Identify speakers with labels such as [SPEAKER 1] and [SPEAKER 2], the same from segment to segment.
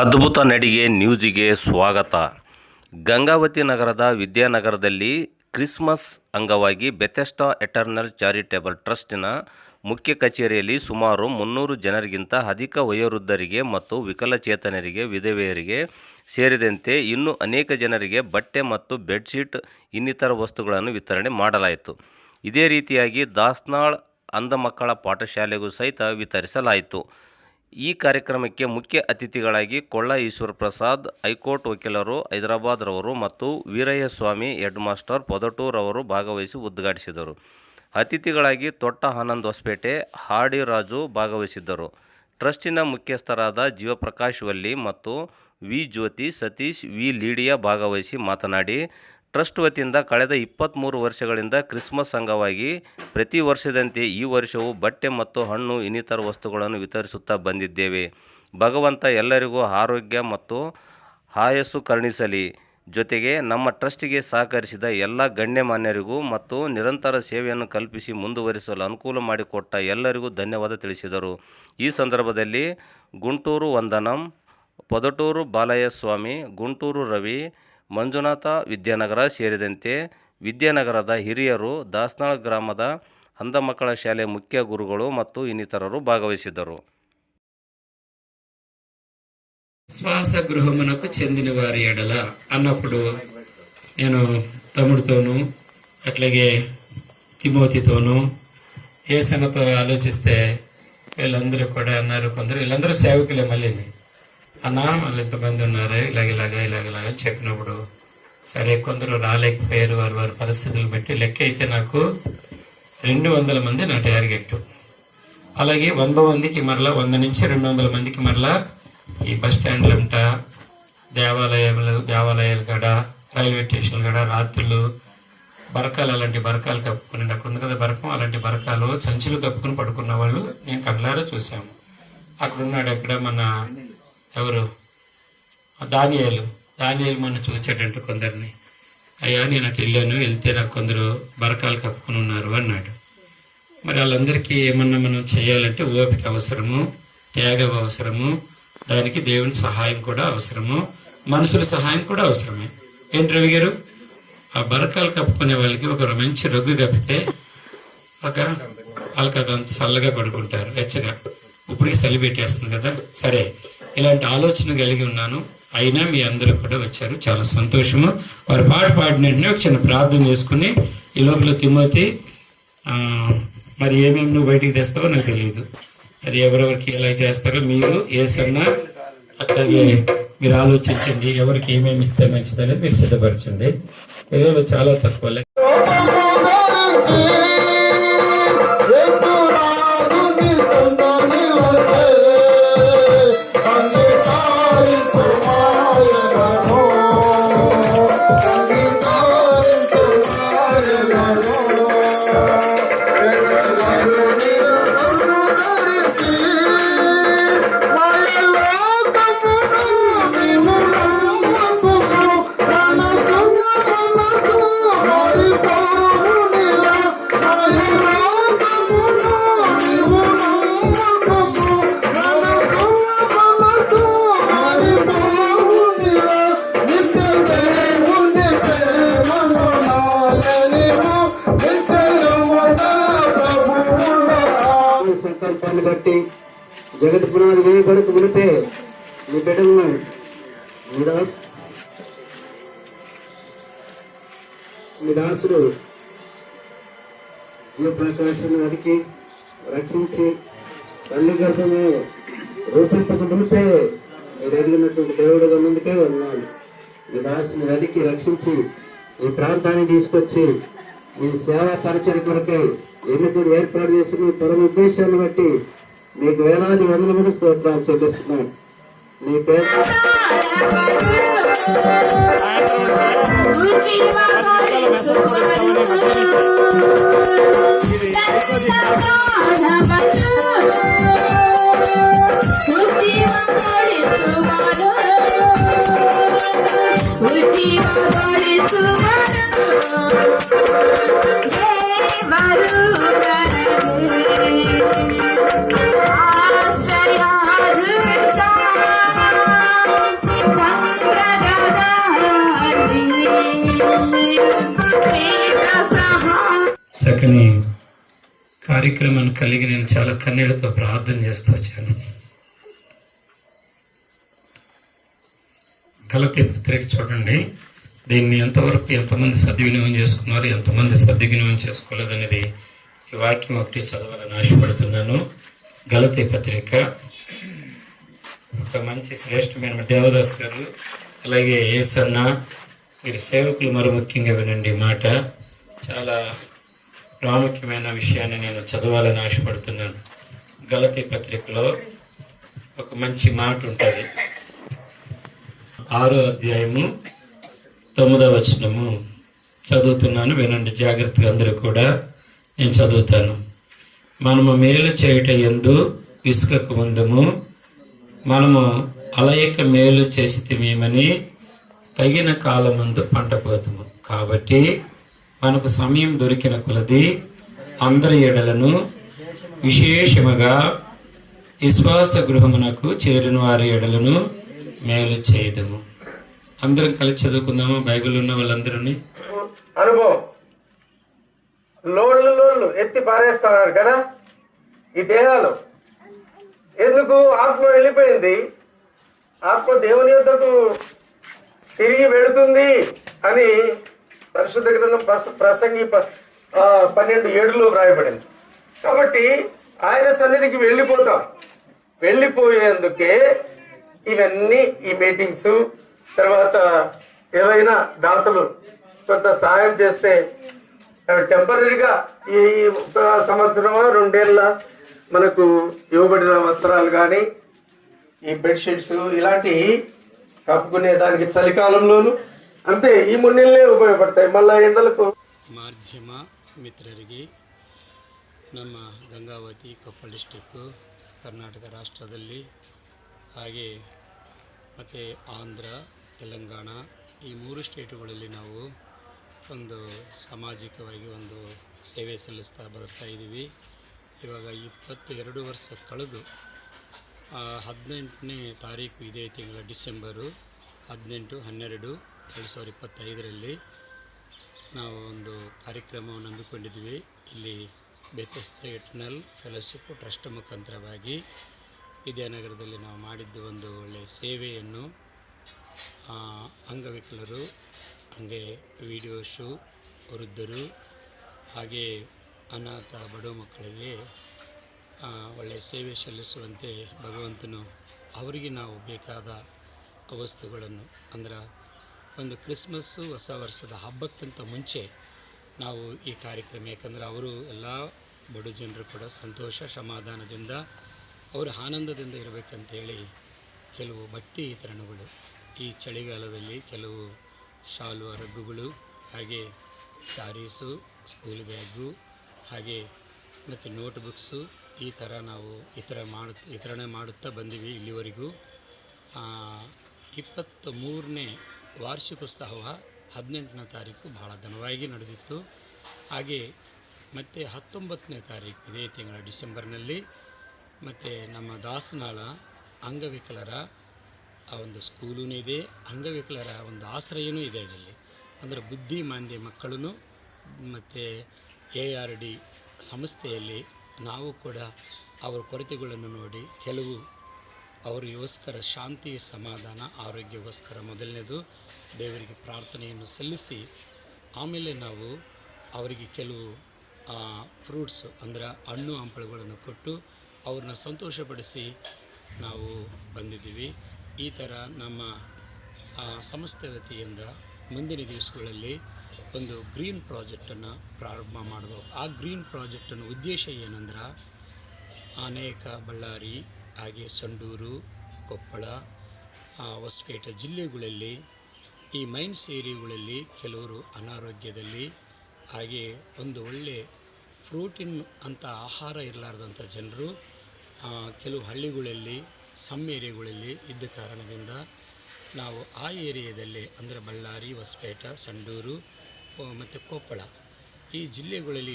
[SPEAKER 1] ಅದ್ಭುತ ನಡಿಗೆ ನ್ಯೂಸಿಗೆ ಸ್ವಾಗತ. ಗಂಗಾವತಿ ನಗರದ ವಿದ್ಯಾನಗರದಲ್ಲಿ ಕ್ರಿಸ್ಮಸ್ ಅಂಗವಾಗಿ ಬೆಥೆಸ್ಟಾ ಎಟರ್ನಲ್ ಚಾರಿಟೇಬಲ್ ಟ್ರಸ್ಟಿನ ಮುಖ್ಯ ಕಚೇರಿಯಲ್ಲಿ ಸುಮಾರು ಮುನ್ನೂರು ಜನರಿಗಿಂತ ಅಧಿಕ ವಯೋವೃದ್ಧರಿಗೆ ಮತ್ತು ವಿಕಲಚೇತನರಿಗೆ, ವಿಧವೆಯರಿಗೆ ಸೇರಿದಂತೆ ಇನ್ನೂ ಅನೇಕ ಜನರಿಗೆ ಬಟ್ಟೆ ಮತ್ತು ಬೆಡ್ಶೀಟ್, ಇನ್ನಿತರ ವಸ್ತುಗಳನ್ನು ವಿತರಣೆ ಮಾಡಲಾಯಿತು. ಇದೇ ರೀತಿಯಾಗಿ ದಾಸ್ನಾಳ್ ಅಂಧ ಮಕ್ಕಳ ಪಾಠಶಾಲೆಗೂ ಸಹಿತ ವಿತರಿಸಲಾಯಿತು. ಈ ಕಾರ್ಯಕ್ರಮಕ್ಕೆ ಮುಖ್ಯ ಅತಿಥಿಗಳಾಗಿ ಕೊಳ್ಳ ಈಶ್ವರ ಪ್ರಸಾದ್, ಹೈಕೋರ್ಟ್ ವಕೀಲರು ಹೈದರಾಬಾದ್ ರವರು ಮತ್ತು ವೀರಯ್ಯ ಸ್ವಾಮಿ ಹೆಡ್ ಮಾಸ್ಟರ್ ಪೊದಟೂರ್ ಅವರು ಭಾಗವಹಿಸಿ ಉದ್ಘಾಟಿಸಿದರು. ಅತಿಥಿಗಳಾಗಿ ತೊಟ್ಟ ಆನಂದ್ ಹೊಸಪೇಟೆ, ಹಾಡಿ ರಾಜು ಭಾಗವಹಿಸಿದ್ದರು. ಟ್ರಸ್ಟಿನ ಮುಖ್ಯಸ್ಥರಾದ ಜೀವಪ್ರಕಾಶ್ ವಲ್ಲಿ ಮತ್ತು V Jyothi Satish, V Lydia ಭಾಗವಹಿಸಿ ಮಾತನಾಡಿ ಟ್ರಸ್ಟ್ ವತಿಯಿಂದ ಕಳೆದ ಇಪ್ಪತ್ತ್ಮೂರು ವರ್ಷಗಳಿಂದ ಕ್ರಿಸ್ಮಸ್ ಅಂಗವಾಗಿ ಪ್ರತಿ ವರ್ಷದಂತೆ ಈ ವರ್ಷವೂ ಬಟ್ಟೆ ಮತ್ತು ಹಣ್ಣು ಇನ್ನಿತರ ವಸ್ತುಗಳನ್ನು ವಿತರಿಸುತ್ತಾ ಬಂದಿದ್ದೇವೆ. ಭಗವಂತ ಎಲ್ಲರಿಗೂ ಆರೋಗ್ಯ ಮತ್ತು ಆಯಸ್ಸು ಕರುಣಿಸಲಿ. ಜೊತೆಗೆ ನಮ್ಮ ಟ್ರಸ್ಟಿಗೆ ಸಹಕರಿಸಿದ ಎಲ್ಲ ಗಣ್ಯಮಾನ್ಯರಿಗೂ ಮತ್ತು ನಿರಂತರ ಸೇವೆಯನ್ನು ಕಲ್ಪಿಸಿ ಮುಂದುವರಿಸಲು ಅನುಕೂಲ ಮಾಡಿಕೊಟ್ಟ ಎಲ್ಲರಿಗೂ ಧನ್ಯವಾದ ತಿಳಿಸಿದರು. ಈ ಸಂದರ್ಭದಲ್ಲಿ ಗುಂಟೂರು ವಂದನಂ, ಪೊದಟೂರು ಬಾಲಯ್ಯ ಸ್ವಾಮಿ ಗುಂಟೂರು ರವಿ ಮಂಜುನಾಥ ವಿದ್ಯಾನಗರ ಸೇರಿದಂತೆ ವಿದ್ಯಾನಗರದ ಹಿರಿಯರು ದಾಸ್ನಾಳ್ ಗ್ರಾಮದ ಅಂಧ ಮಕ್ಕಳ ಶಾಲೆ ಮುಖ್ಯ ಗುರುಗಳು ಮತ್ತು ಇನ್ನಿತರರು ಭಾಗವಹಿಸಿದ್ದರು.
[SPEAKER 2] ಶ್ವಾಸ ಗೃಹಮನಕ್ಕೂ ಚೆಂದಿನ ವಾರಿ ಎಡಲ ಅನ್ನಪ್ಪಡು ಏನು ತಮಿಳ್ತೋನು ಅಟ್ಲಗೆ ತಿಮೋತಿ ತೋನು ಏಸನ ತೋ ಆಲೋಚಿಸ್ತೆ. ಇಲ್ಲಂದ್ರೆ ಕೊಡ ಅನ್ನೋ ಇಲ್ಲಂದ್ರೆ ಸೇವಕಲೆ ಮಲ್ಲಿನೇ అన్నా వాళ్ళు ఇంతమంది ఉన్నారు. ఇలాగ ఇలాగ ఇలాగ ఇలాగ చెప్పినప్పుడు సరే కొందరు రాలేకపోయారు. వారి వారి పరిస్థితులు బట్టి లెక్క అయితే నాకు రెండు వందల మంది నా టార్గెట్ అలాగే వంద మందికి మరలా వంద నుంచి రెండు వందల మందికి మరలా ఈ బస్ స్టాండ్లంట దేవాలయాలు దేవాలయాలు కాడ రైల్వే స్టేషన్లు కాడ రాత్రులు బరకాలు అలాంటి బరకాలు కప్పుకుని అక్కడ ఉంది కదా బరకం అలాంటి బరకాలు సంచులు కప్పుకుని పడుకున్న వాళ్ళు నేను కళ్ళారా చూసాము అక్కడ ఉన్నాడు అక్కడ మన ఎవరు? దానియాలు. దానియాలు మొన్న చూచాడంట కొందరిని. అయ్యా నేను అటు వెళ్ళాను. వెళ్తే నాకు కొందరు బరకాలు కప్పుకుని ఉన్నారు అన్నాడు. మరి వాళ్ళందరికీ ఏమన్నా మనం చేయాలంటే ఓపిక అవసరము త్యాగం అవసరము దానికి దేవుని సహాయం కూడా అవసరము మనుషుల సహాయం కూడా అవసరమే. ఏంటి రవి గారు? ఆ బరకాలు కప్పుకునే వాళ్ళకి ఒక మంచి రొగ్గు కప్పితే ఒక వాళ్ళకి అదంత చల్లగా పడుకుంటారు వెచ్చగా. ఇప్పుడు చలి పెట్టేస్తుంది కదా. సరే ఇలాంటి ఆలోచన కలిగి ఉన్నాను. అయినా మీ అందరూ కూడా వచ్చారు. చాలా సంతోషము. వారు పాట పాడిన వెంటనే ఒక చిన్న ప్రార్థన చేసుకుని ఈ లోపల తిమ్మతి మరి ఏమేమి నువ్వు బయటికి తెస్తావో నాకు తెలియదు. అది ఎవరెవరికి ఎలా చేస్తారో మీరు ఏసన్నా అట్లాగే మీరు ఆలోచించండి. ఎవరికి ఏమేమి ఇస్తే మంచిది అనేది మీరు సిద్ధపరచండి. పిల్లలు చాలా తక్కువ
[SPEAKER 3] Thank you. జగత్ పునాది వేయబడక మునిపే మీ బిడ్డలను మీ దాస్ మీ దాసుడు జీవప్రకాశాన్ని వెతికి రక్షించి తల్లి గర్భము రూపింపక మునిపే మీరు ఎరిగినటువంటి దేవుడుగా ముందుకే ఉన్నాను మీ దాసుని వెతికి రక్షించి ఈ ప్రాంతాన్ని తీసుకొచ్చి మీ సేవా పరిచయ కొరకై ఎన్నికలు ఏర్పాటు చేసుకుని పరమ ఉద్దేశాన్ని బట్టి నీకు వేలాది వందల స్తోత్రాలు చెల్లిస్తున్నాను నీ పేరు?
[SPEAKER 4] మరు
[SPEAKER 2] అని కార్యక్రమాన్ని కలిగి నేను చాలా కన్నీళ్ళతో ప్రార్థన చేస్తూ వచ్చాను. గలతీ పత్రిక చూడండి. దీన్ని ఎంతవరకు ఎంతమంది సద్వినియోగం చేసుకున్నారు ఎంతమంది సద్వినియోగం చేసుకోలేదనేది ఈ వాక్యం ఒకటి చదవాలని ఆశపడుతున్నాను. గలతీ పత్రిక ఒక మంచి శ్రేష్టమైన దేవదాస్ గారు అలాగే ఏసన్న మీరు సేవకులు మరి ముఖ్యంగా వినండి మాట. చాలా ప్రాముఖ్యమైన విషయాన్ని నేను చదవాలని ఆశపడుతున్నాను. గలతీ పత్రికలో ఒక మంచి మాట ఉంటుంది. ఆరో అధ్యాయము తొమ్మిదవ వచనము. చదువుతున్నాను వినండి జాగ్రత్తగా అందరూ కూడా. నేను చదువుతాను. మనము మేలు చేయుట ఎందు ఇసుకకు ముందము. మనము అలయక మేలు చేసితేమేమని తగిన కాలమందు పంట పోతుము కాబట్టి మనకు సమయం దొరికిన కొలది అందరి ఎడలను విశేషముగా విశ్వాస గృహమునకు చేరిన వారి ఎడలను మేలు చేయదము. అందరం కలిసి చదువుకుందాము? బైబిల్ ఉన్న వాళ్ళందరూ
[SPEAKER 3] అనుభవం లోళ్ళు లోళ్ళు ఎత్తి పారేస్తున్నారు కదా? ఈ దేహాలు. ఎందుకు ఆత్మ వెళ్ళిపోయింది? ఆత్మ దేవుని యొద్దకు తిరిగి వెళుతుంది అని పరిశుద్ధ గ్రంథం ప్రసంగి ప- పన్నెండు ఏడులో వ్రాయబడింది. కాబట్టి ఆయన సన్నిధికి వెళ్ళిపోతాం. వెళ్ళిపోయేందుకే ఇవన్నీ ఈ మీటింగ్స్ తర్వాత ఏవైనా దాతలు కొంత సహాయం చేస్తే టెంపరీగా ఈ ఒక సంవత్సరమా రెండేళ్ళ మనకు ఇవ్వబడిన వస్త్రాలు కానీ ఈ బెడ్షీట్స్ ఇలాంటి కప్పుకునే దానికి చలికాలంలోను ಅಂತೆ, ಈ ಮಣ್ಣಿನಲ್ಲೇ ಉಪಯೋಗ ಪಡ್ತಾ ಮಲ್ಲ ಎಂಡಲಕ್ಕೂ
[SPEAKER 2] ಮಾಧ್ಯಮ ಮಿತ್ರರಿಗೆ ನಮ್ಮ ಗಂಗಾವತಿ ಕೊಪ್ಪಳ ಡಿಸ್ಟಿಕ್ಕು ಕರ್ನಾಟಕ ರಾಷ್ಟ್ರದಲ್ಲಿ ಹಾಗೆ ಮತ್ತು ಆಂಧ್ರ, ತೆಲಂಗಾಣ ಈ ಮೂರು ಸ್ಟೇಟುಗಳಲ್ಲಿ ನಾವು ಒಂದು ಸಾಮಾಜಿಕವಾಗಿ ಒಂದು ಸೇವೆ ಸಲ್ಲಿಸ್ತಾ ಬರ್ತಾ ಇದ್ದೀವಿ. ಇವಾಗ ಇಪ್ಪತ್ತೆರಡು ವರ್ಷ ಕಳೆದು ಹದಿನೆಂಟನೇ ತಾರೀಕು ಇದೇ ತಿಂಗಳ ಡಿಸೆಂಬರು, ಹದಿನೆಂಟು, ಹನ್ನೆರಡು ಎರಡು ಸಾವಿರದ ಇಪ್ಪತ್ತೈದರಲ್ಲಿ ನಾವು ಒಂದು ಕಾರ್ಯಕ್ರಮವನ್ನು ಹಮ್ಮಿಕೊಂಡಿದ್ವಿ. ಇಲ್ಲಿ ಬೆತಸ್ತ ಎಟ್ನಲ್ ಫೆಲೋಶಿಪ್ ಟ್ರಸ್ಟ್ ಮುಖಾಂತರವಾಗಿ ವಿದ್ಯಾನಗರದಲ್ಲಿ ನಾವು ಮಾಡಿದ್ದು ಒಂದು ಒಳ್ಳೆಯ ಸೇವೆಯನ್ನು ಅಂಗವಿಕಲರು, ಹಾಗೆ ವಿಡಿಯೋಶು ವೃದ್ಧರು, ಹಾಗೆ ಅನಾಥ ಬಡ ಮಕ್ಕಳಿಗೆ ಒಳ್ಳೆಯ ಸೇವೆ ಸಲ್ಲಿಸುವಂತೆ ಭಗವಂತನು ಅವರಿಗೆ ನಾವು ಬೇಕಾದ ವಸ್ತುಗಳನ್ನು, ಅಂದ್ರೆ ಒಂದು ಕ್ರಿಸ್ಮಸ್ಸು ಹೊಸ ವರ್ಷದ ಹಬ್ಬಕ್ಕಿಂತ ಮುಂಚೆ ನಾವು ಈ ಕಾರ್ಯಕ್ರಮ, ಯಾಕಂದರೆ ಅವರು ಎಲ್ಲ ಬಡ ಜನರು ಕೂಡ ಸಂತೋಷ, ಸಮಾಧಾನದಿಂದ ಅವರು ಆನಂದದಿಂದ ಇರಬೇಕಂತೇಳಿ ಕೆಲವು ಬಟ್ಟೆ ವಿತರಣೆಗಳು, ಈ ಚಳಿಗಾಲದಲ್ಲಿ ಕೆಲವು ಶಾಲು ರಗ್ಗುಗಳು ಹಾಗೆ ಸಾರೀಸು, ಸ್ಕೂಲ್ ಬ್ಯಾಗು, ಹಾಗೆ ಮತ್ತು ನೋಟ್ಬುಕ್ಸು ಈ ಥರ ನಾವು ಇತರ ಮಾಡ ವಿತರಣೆ ಮಾಡುತ್ತಾ ಬಂದಿವಿ ಇಲ್ಲಿವರೆಗೂ. ಇಪ್ಪತ್ತ ಮೂರನೇ ವಾರ್ಷಿಕೋತ್ಸವ ಹದಿನೆಂಟನೇ ತಾರೀಕು ಭಾಳ ಘನವಾಗಿ ನಡೆದಿತ್ತು. ಹಾಗೆ ಮತ್ತು ಹತ್ತೊಂಬತ್ತನೇ ತಾರೀಕು ಇದೇ ತಿಂಗಳ ಡಿಸೆಂಬರ್ನಲ್ಲಿ ಮತ್ತು ನಮ್ಮ ದಾಸನಾಳ ಅಂಗವಿಕಲರ ಆ ಒಂದು ಸ್ಕೂಲೂ ಇದೆ, ಅಂಗವಿಕಲರ ಒಂದು ಆಶ್ರಯನೂ ಇದೆ ಇದರಲ್ಲಿ. ಅಂದರೆ ಬುದ್ಧಿಮಾಂದ್ಯ ಮಕ್ಕಳೂ ಮತ್ತು ಎ ಆರ್ ಡಿ ಸಂಸ್ಥೆಯಲ್ಲಿ ನಾವು ಕೂಡ ಅವರ ಕೊರತೆಗಳನ್ನು ನೋಡಿ ಕೆಲವು ಅವರಿಗೋಸ್ಕರ ಶಾಂತಿ, ಸಮಾಧಾನ ಆರೋಗ್ಯಗೋಸ್ಕರ ಮೊದಲನೇದು ದೇವರಿಗೆ ಪ್ರಾರ್ಥನೆಯನ್ನು ಸಲ್ಲಿಸಿ, ಆಮೇಲೆ ನಾವು ಅವರಿಗೆ ಕೆಲವು ಫ್ರೂಟ್ಸು ಅಂದರೆ ಹಣ್ಣು, ಹಂಪಲುಗಳನ್ನು ಕೊಟ್ಟು ಅವ್ರನ್ನ ಸಂತೋಷಪಡಿಸಿ ನಾವು ಬಂದಿದ್ದೀವಿ. ಈ ಥರ ನಮ್ಮ ಸಂಸ್ಥೆ ವತಿಯಿಂದ ಮುಂದಿನ ದಿವಸಗಳಲ್ಲಿ ಒಂದು ಗ್ರೀನ್ ಪ್ರಾಜೆಕ್ಟನ್ನು ಪ್ರಾರಂಭ ಮಾಡಬೇಕು ಆ ಗ್ರೀನ್ ಪ್ರಾಜೆಕ್ಟನ್ನು ಉದ್ದೇಶ ಏನಂದ್ರೆ ಅನೇಕ ಬಳ್ಳಾರಿ ಹಾಗೆ ಸಂಡೂರು, ಕೊಪ್ಪಳ ಹೊಸಪೇಟೆ ಜಿಲ್ಲೆಗಳಲ್ಲಿ, ಈ ಮೈನ್ಸ್ ಏರಿಯಾಗಳಲ್ಲಿ ಕೆಲವರು ಅನಾರೋಗ್ಯದಲ್ಲಿ, ಹಾಗೆ ಒಂದು ಒಳ್ಳೆ ಪ್ರೋಟೀನ್ ಅಂತ ಆಹಾರ ಇರಲಾರ್ದಂಥ ಜನರು ಕೆಲವು ಹಳ್ಳಿಗಳಲ್ಲಿ, ಸಮ್ ಏರಿಯಾಗಳಲ್ಲಿ ಇದ್ದ ಕಾರಣದಿಂದ ನಾವು ಆ ಏರಿಯಾದಲ್ಲಿ ಅಂದರೆ ಬಳ್ಳಾರಿ, ಹೊಸಪೇಟೆ, ಸಂಡೂರು ಮತ್ತು ಕೊಪ್ಪಳ. ಈ ಜಿಲ್ಲೆಗಳಲ್ಲಿ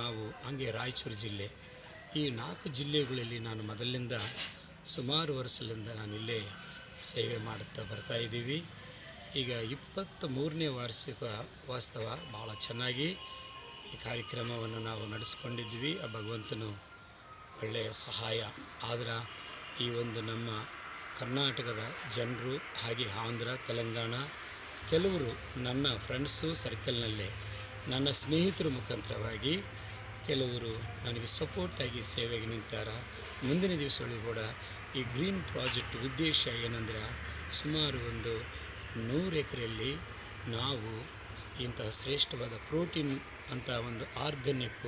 [SPEAKER 2] ನಾವು ಹಾಗೆ ರಾಯಚೂರು ಜಿಲ್ಲೆ. ಈ ನಾಲ್ಕು ಜಿಲ್ಲೆಗಳಲ್ಲಿ ನಾನು ಮೊದಲಿಂದ ಸುಮಾರು ವರ್ಷದಿಂದ ನಾನು ಇಲ್ಲೇ ಸೇವೆ ಮಾಡುತ್ತಾ ಬರ್ತಾ ಇದ್ದೀವಿ. ಈಗ ಇಪ್ಪತ್ತ ಮೂರನೇ ವಾರ್ಷಿಕ ವಾಸ್ತವ ಭಾಳ ಚೆನ್ನಾಗಿ ಈ ಕಾರ್ಯಕ್ರಮವನ್ನು ನಾವು ನಡೆಸ್ಕೊಂಡಿದ್ವಿ ಆ ಭಗವಂತನು ಒಳ್ಳೆಯ ಸಹಾಯ. ಆದ್ರೆ ಈ ಒಂದು ನಮ್ಮ ಕರ್ನಾಟಕದ ಜನರು ಹಾಗೆ ಆಂಧ್ರ, ತೆಲಂಗಾಣ ಕೆಲವರು ನನ್ನ ಫ್ರೆಂಡ್ಸು ಸರ್ಕಲ್ನಲ್ಲೇ ನನ್ನ ಸ್ನೇಹಿತರ ಮುಖಾಂತರವಾಗಿ ಕೆಲವರು ನನಗೆ ಸಪೋರ್ಟಾಗಿ ಸೇವೆಗೆ ನಿಂತಾರ. ಮುಂದಿನ ದಿವಸಗಳು ಕೂಡ ಈ ಗ್ರೀನ್ ಪ್ರಾಜೆಕ್ಟ್ ಉದ್ದೇಶ ಏನಂದ್ರೆ ಸುಮಾರು ಒಂದು ನೂರು ಎಕರೆಯಲ್ಲಿ ನಾವು ಇಂತಹ ಶ್ರೇಷ್ಠವಾದ ಪ್ರೋಟೀನ್ ಅಂತ ಒಂದು ಆರ್ಗಾನಿಕ್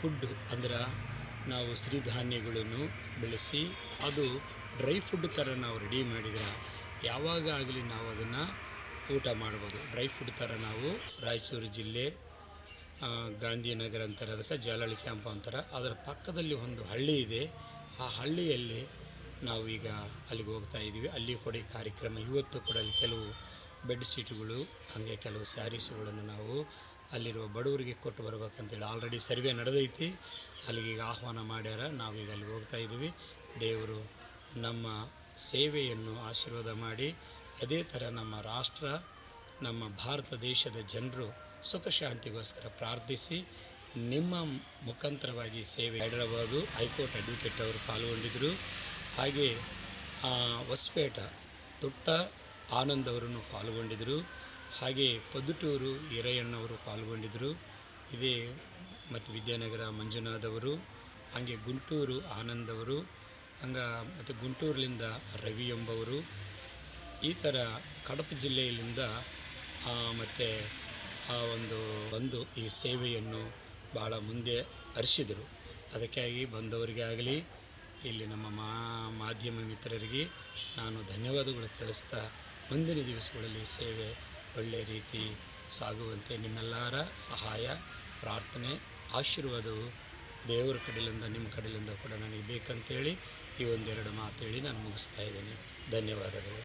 [SPEAKER 2] ಫುಡ್ಡು ಅಂದ್ರೆ ನಾವು ಸಿರಿಧಾನ್ಯಗಳನ್ನು ಬೆಳೆಸಿ ಅದು ಡ್ರೈ ಫುಡ್ ಥರ ನಾವು ರೆಡಿ ಮಾಡಿದ್ರೆ ಯಾವಾಗ ಆಗಲಿ ನಾವು ಅದನ್ನು ಊಟ ಮಾಡ್ಬೋದು. ಡ್ರೈ ಫುಡ್ ಥರ ನಾವು ರಾಯಚೂರು ಜಿಲ್ಲೆ ಗಾಂಧಿನಗರ ಅಂತಾರೆ, ಅದಕ್ಕೆ ಜಾಲಹಳ್ಳಿ ಕ್ಯಾಂಪ್ ಅಂತಾರೆ. ಅದರ ಪಕ್ಕದಲ್ಲಿ ಒಂದು ಹಳ್ಳಿ ಇದೆ. ಆ ಹಳ್ಳಿಯಲ್ಲಿ ನಾವು ಈಗ ಅಲ್ಲಿಗೆ ಹೋಗ್ತಾ ಇದ್ದೀವಿ. ಅಲ್ಲಿ ಕೂಡ ಈ ಕಾರ್ಯಕ್ರಮ, ಇವತ್ತು ಕೂಡ ಅಲ್ಲಿ ಕೆಲವು ಬೆಡ್ ಶೀಟ್ಗಳು ಹಾಗೆ ಕೆಲವು ಸ್ಯಾರೀಸ್ಗಳನ್ನು ನಾವು ಅಲ್ಲಿರುವ ಬಡವರಿಗೆ ಕೊಟ್ಟು ಬರ್ಬೇಕಂತೇಳಿ ಆಲ್ರೆಡಿ ಸರ್ವೆ ನಡೆದೈತಿ. ಅಲ್ಲಿಗೆ ಈಗ ಆಹ್ವಾನ ಮಾಡ್ಯಾರ. ನಾವೀಗ ಅಲ್ಲಿಗೆ ಹೋಗ್ತಾ ಇದ್ದೀವಿ. ದೇವರು ನಮ್ಮ ಸೇವೆಯನ್ನು ಆಶೀರ್ವಾದ ಮಾಡಿ, ಅದೇ ಥರ ನಮ್ಮ ರಾಷ್ಟ್ರ, ನಮ್ಮ ಭಾರತ ದೇಶದ ಜನರು ಸುಖ ಶಾಂತಿಗೋಸ್ಕರ ಪ್ರಾರ್ಥಿಸಿ ನಿಮ್ಮ ಮುಖಾಂತರವಾಗಿ ಸೇವೆ ಹೈದರಾಬಾದು ಹೈಕೋರ್ಟ್ ಅಡ್ವೊಕೇಟ್ ಅವರು ಪಾಲ್ಗೊಂಡಿದ್ದರು. ಹಾಗೆ ಹೊಸಪೇಟ ತುಟ್ಟ ಆನಂದ್ ಅವರನ್ನು ಪಾಲ್ಗೊಂಡಿದ್ದರು. ಹಾಗೆ, ಪದುಟೂರು ಹಿರಯ್ಯಣ್ಣವರು ಪಾಲ್ಗೊಂಡಿದ್ದರು. ಇದೇ ಮತ್ತು ವಿದ್ಯಾನಗರ ಮಂಜುನಾಥ್ ಅವರು, ಹಾಗೆ ಗುಂಟೂರು ಆನಂದ್ ಅವರು, ಹಂಗ ಮತ್ತು ಗುಂಟೂರಿನಿಂದ ರವಿ ಎಂಬವರು. ಈ ಥರ ಕಡಪ ಜಿಲ್ಲೆಯಲ್ಲಿಂದ ಮತ್ತು ಆ ಒಂದು ಬಂದು ಈ ಸೇವೆಯನ್ನು ಭಾಳ ಮುಂದೆ ಹರಿಸಿದರು. ಅದಕ್ಕಾಗಿ ಬಂದವರಿಗೆ ಆಗಲಿ, ಇಲ್ಲಿ ನಮ್ಮ ಮಾ, ಮಾಧ್ಯಮ ಮಿತ್ರರಿಗೆ ನಾನು ಧನ್ಯವಾದಗಳು ತಿಳಿಸ್ತಾ ಮುಂದಿನ ದಿವಸಗಳಲ್ಲಿ ಸೇವೆ ಒಳ್ಳೆಯ ರೀತಿ ಸಾಗುವಂತೆ ನಿಮ್ಮೆಲ್ಲರ ಸಹಾಯ, ಪ್ರಾರ್ಥನೆ, ಆಶೀರ್ವಾದವು ದೇವರ ಕಡೆಯಿಂದ, ನಿಮ್ಮ ಕಡೆಯಿಂದ ಕೂಡ ನನಗೆ ಬೇಕಂತೇಳಿ ಈ ಒಂದೆರಡು ಮಾತು ಹೇಳಿ ನಾನು ಮುಗಿಸ್ತಾ ಇದ್ದೀನಿ. ಧನ್ಯವಾದಗಳು.